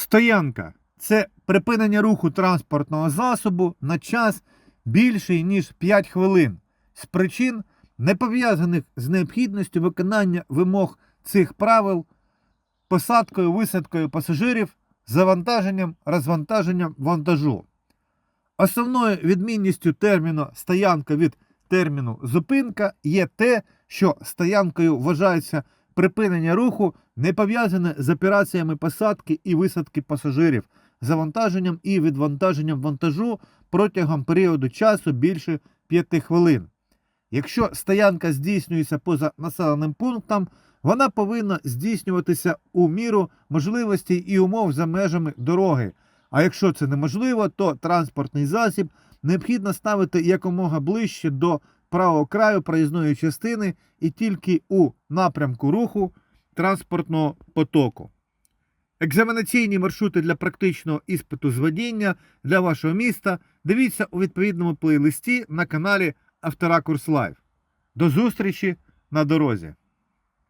Стоянка це припинення руху транспортного засобу на час більший, ніж 5 хвилин з причин, не пов'язаних з необхідністю виконання вимог цих правил, посадкою, висадкою пасажирів, завантаженням, розвантаженням вантажу. Основною відмінністю терміну стоянка від терміну зупинка є те, що стоянкою вважається припинення руху, не пов'язане з операціями посадки і висадки пасажирів, завантаженням і відвантаженням вантажу протягом періоду часу більше 5 хвилин. Якщо стоянка здійснюється поза населеним пунктом, вона повинна здійснюватися у міру можливостей і умов за межами дороги. А якщо це неможливо, то транспортний засіб необхідно ставити якомога ближче до правого краю проїзної частини і тільки у напрямку руху транспортного потоку. Екзаменаційні маршрути для практичного іспиту з водіння для вашого міста дивіться у відповідному плейлисті на каналі Авторакурс Лайв. До зустрічі на дорозі!